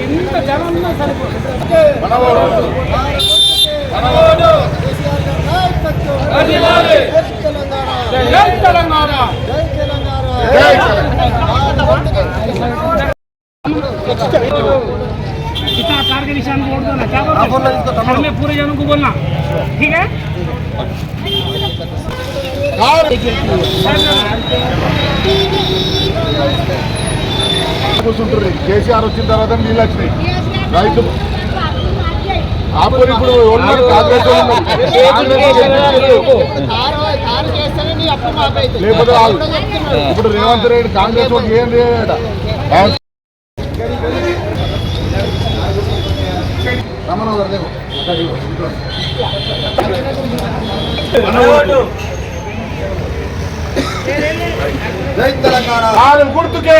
ఎంత జనం ఉన్నా సరిపోతుంది జై తెలంగాణ इतना कार के निशान बोल दो ना क्या बोल रहे मैं पूरे जनों को बोलना ठीक है కూర్చుంటారు కేసీఆర్ వచ్చిన తర్వాత నీళ్ళు వచ్చినాయి. రైతు ఆపరు ఇప్పుడు ఉన్నారు. కాంగ్రెస్ లేకపోతే ఇప్పుడు రేవంత్ రెడ్డి కాంగ్రెస్ వాళ్ళు ఏం చేయట రమణ గారు జై తెలంగాణ. గుర్తుకే.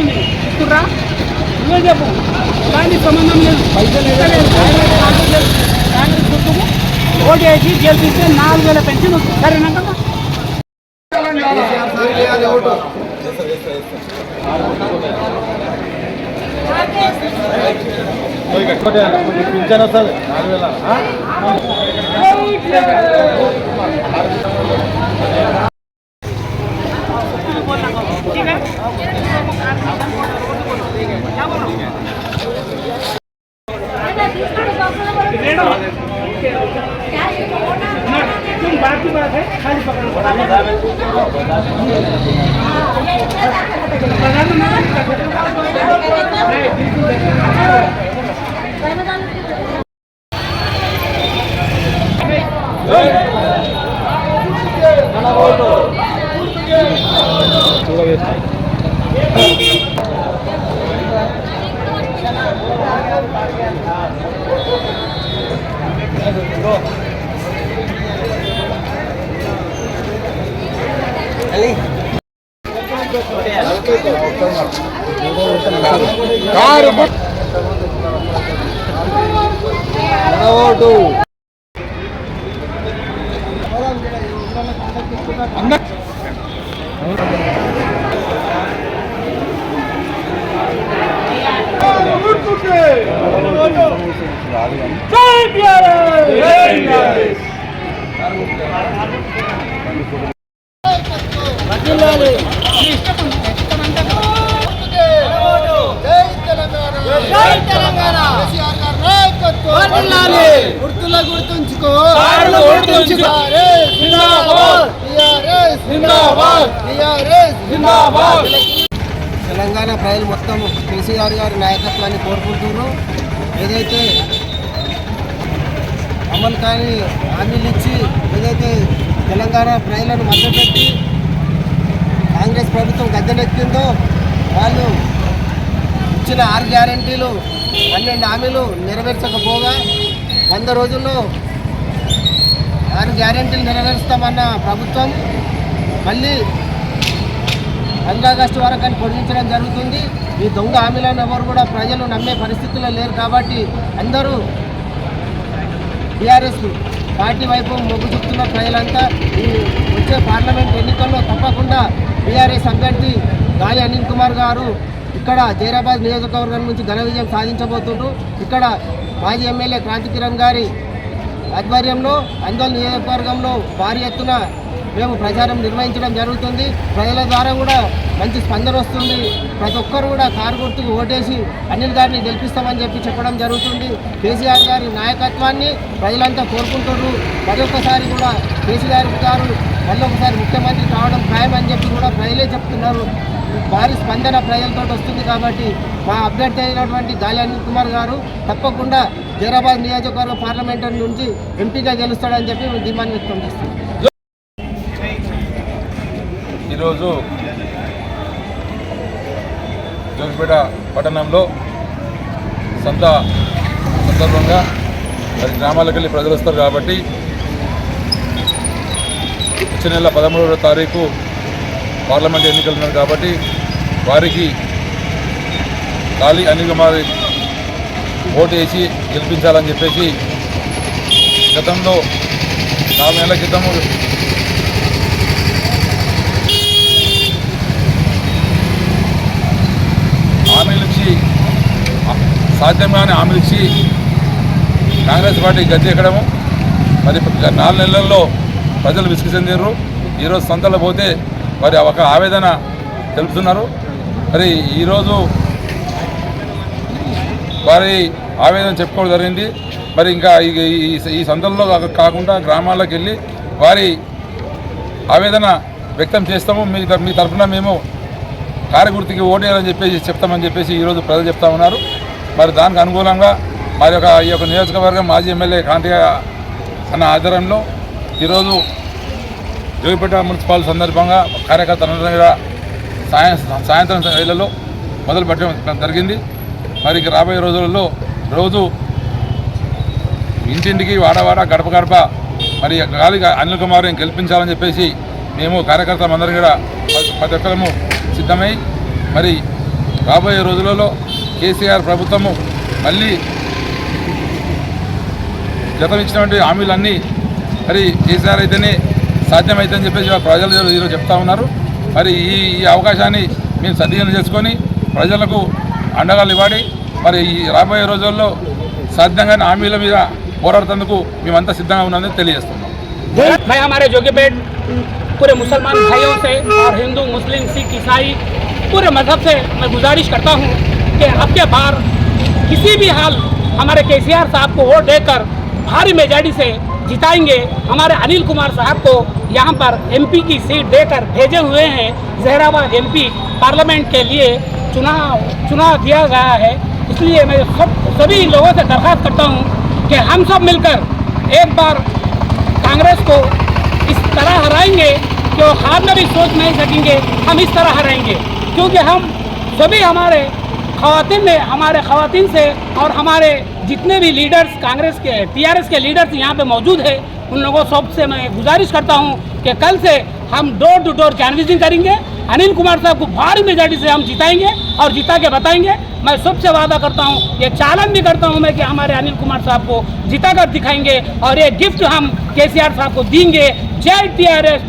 అవుతుంది ఇస్తుర్రా నువ్వే చెప్పు. దానికి సంబంధం లేదు. పైసలు కాంగ్రెస్ గుర్తుకు ఓటు వేసి గెలిపిస్తే నాలుగు వేల పెన్షన్ వస్తుంది. సరేనా కదా ठीक तुम बात की बात है खाली पकड़ो కారు ಕಾರು గుర్తుల గుర్తుంచుకో తెలంగాణ ప్రజలు మొత్తం కేసీఆర్ గారి నాయకత్వాన్ని కోరుకుంటున్నారు. ఏదైతే అమలు కాని హామీలు ఇచ్చి ఏదైతే తెలంగాణ ప్రజలను మద్దపెట్టి కాంగ్రెస్ ప్రభుత్వం గద్దెనెక్కిందో వాళ్ళు ఇచ్చిన ఆరు గ్యారంటీలు పన్నెండు హామీలు నెరవేర్చకపోగా వంద రోజుల్లో ఆరు గ్యారంటీలు నెరవేరుస్తామన్న ప్రభుత్వం మళ్ళీ పంద్రాగస్టు వరకు అని పొడిగించడం జరుగుతుంది. ఈ దొంగ హామీలను ఎవరు కూడా ప్రజలు నమ్మే పరిస్థితుల్లో లేరు కాబట్టి అందరూ టీఆర్ఎస్ పార్టీ వైపు మొగ్గు చూపుతున్న ప్రజలంతా ఈ వచ్చే పార్లమెంట్ ఎన్నికల్లో తప్పకుండా టీఆర్ఎస్ అభ్యర్థి గాలి అనిల్ కుమార్ గారు ఇక్కడ జైరాబాద్ నియోజకవర్గం నుంచి ఘన విజయం సాధించబోతుండ్రు ఇక్కడ మాజీ ఎమ్మెల్యే క్రాంతి కిరణ్ గారి ఆధ్వర్యంలో అందోళన నియోజకవర్గంలో భారీ ఎత్తున మేము ప్రచారం నిర్వహించడం జరుగుతుంది. ప్రజల ద్వారా కూడా మంచి స్పందన వస్తుంది. ప్రతి ఒక్కరు కూడా కారు గుర్తుకు ఓటేసి అనిల్ గారిని గెలిపిస్తామని చెప్పి చెప్పడం జరుగుతుంది. కేసీఆర్ గారి నాయకత్వాన్ని ప్రజలంతా కోరుకుంటున్నారు. మరొకసారి కూడా కేసీఆర్ గారు మళ్ళీ ఒకసారి ముఖ్యమంత్రి కావడం ఖాయం అని చెప్పి కూడా ప్రజలే చెప్తున్నారు. భారీ స్పందన ప్రజలతో వస్తుంది కాబట్టి మా అభ్యర్థి అయినటువంటి గాలి అనిల్ కుమార్ గారు తప్పకుండా జైరాబాద్ నియోజకవర్గ పార్లమెంటరీ నుంచి ఎంపీగా గెలుస్తాడని చెప్పి మేము డిమాండ్ వ్యక్తం చేస్తున్నాం. ఈరోజు జోగిపేట పట్టణంలో సంత సందర్భంగా మరి గ్రామాలకు వెళ్ళి ప్రజలు వస్తారు కాబట్టి వచ్చే నెల పదమూడవ తారీఖు పార్లమెంట్ ఎన్నికలు ఉన్నారు కాబట్టి వారికి ఖాళీ అనిల్ కుమార్ ఓటు వేసి గెలిపించాలని చెప్పేసి గతంలో నాలుగు నెలల క్రితము హామీలు ఇచ్చి సాధ్యంగానే హామీలు ఇచ్చి కాంగ్రెస్ పార్టీ గద్దె ఎక్కడము? మరి నాలుగు నెలల్లో ప్రజలు విసుగు చెందారు ఈరోజు సంతలో పోతే మరి ఒక ఆవేదన తెలుపుతున్నారు. మరి ఈరోజు వారి ఆవేదన చెప్పుకోవడం జరిగింది. మరి ఇంకా ఈ ఈ- సంతల్లో కాకుండా గ్రామాలకు వెళ్ళి వారి ఆవేదన వ్యక్తం చేస్తాము. మీ మీ తరఫున మేము కారగుర్తికి ఓటేయాలని చెప్పేసి చెప్తామని చెప్పేసి ఈరోజు ప్రజలు చెప్తా ఉన్నారు. మరి దానికి అనుకూలంగా మరి యొక్క ఈ యొక్క నియోజకవర్గం మాజీ ఎమ్మెల్యే కాంతి అన్న ఆధ్వర్యంలో ఈరోజు జోగిపేట మున్సిపాల్ సందర్భంగా కార్యకర్తలందరూ కూడా సాయం సాయంత్రం వేళల్లో మొదలు పెట్టడం జరిగింది. మరి రాబోయే రోజులలో రోజు ఇంటింటికి వాడవాడ గడప గడప మరి గాలిగా అనిల్ కుమార్ని గెలిపించాలని చెప్పేసి మేము కార్యకర్తలం కూడా ప్రతి ఒక్కరము సిద్ధమై మరి రాబోయే రోజులలో కేసీఆర్ ప్రభుత్వము మళ్ళీ గతం ఇచ్చినటువంటి హామీలన్నీ మరి కేసీఆర్ అయితేనే సాధ్యమైతే చెప్పేసి ప్రజలు ఈరోజు చెప్తా ఉన్నారు. మరి ఈ ఈ అవకాశాన్ని మేము సద్వినియోగం చేసుకొని ప్రజలకు అండగాలు ఇవ్వాలి మరి ఈ రాబోయే రోజుల్లో సాధ్యంగానే హామీల మీద పోరాడుతందుకు మేమంతా సిద్ధంగా ఉన్నామని తెలియజేస్తున్నాం. पूरे मुसलमान भाइयों से और हिंदू, मुस्लिम, सिख, ईसाई पूरे मज़हब से मैं गुजारिश करता हूँ कि अब के बार किसी भी हाल हमारे के साहब को वोट देकर भारी मेजॉरिटी से जिताएँगे। हमारे अनिल कुमार साहब को यहाँ पर एमपी की सीट देकर भेजे हुए हैं जहराबाद एमपी पार्लियामेंट के लिए चुनाव चुनाव दिया गया है। इसलिए मैं सब, सभी लोगों से दरख्वास्त करता हूँ कि हम सब मिलकर एक बार कांग्रेस को तरह हराएँगे कि वो में भी सोच नहीं सकेंगे, हम इस तरह हराएँगे। क्योंकि हम सभी हमारे खातन ने हमारे खातन से और हमारे जितने भी लीडर्स कांग्रेस के टीआरएस के लीडर्स यहाँ पे मौजूद है, उन लोगों सबसे मैं गुजारिश करता हूँ कि कल से हम डोर टू डोर कैनविजिंग करेंगे अनिल कुमार साहब को भारी मेजोरिटी से हम जिताएँगे और जिता के बताएँगे। मैं सबसे वादा करता हूँ, ये चालन भी करता हूँ मैं कि हमारे अनिल कुमार साहब को जिता कर दिखाएँगे और ये गिफ्ट हम के साहब को देंगे। जय टीआरएस।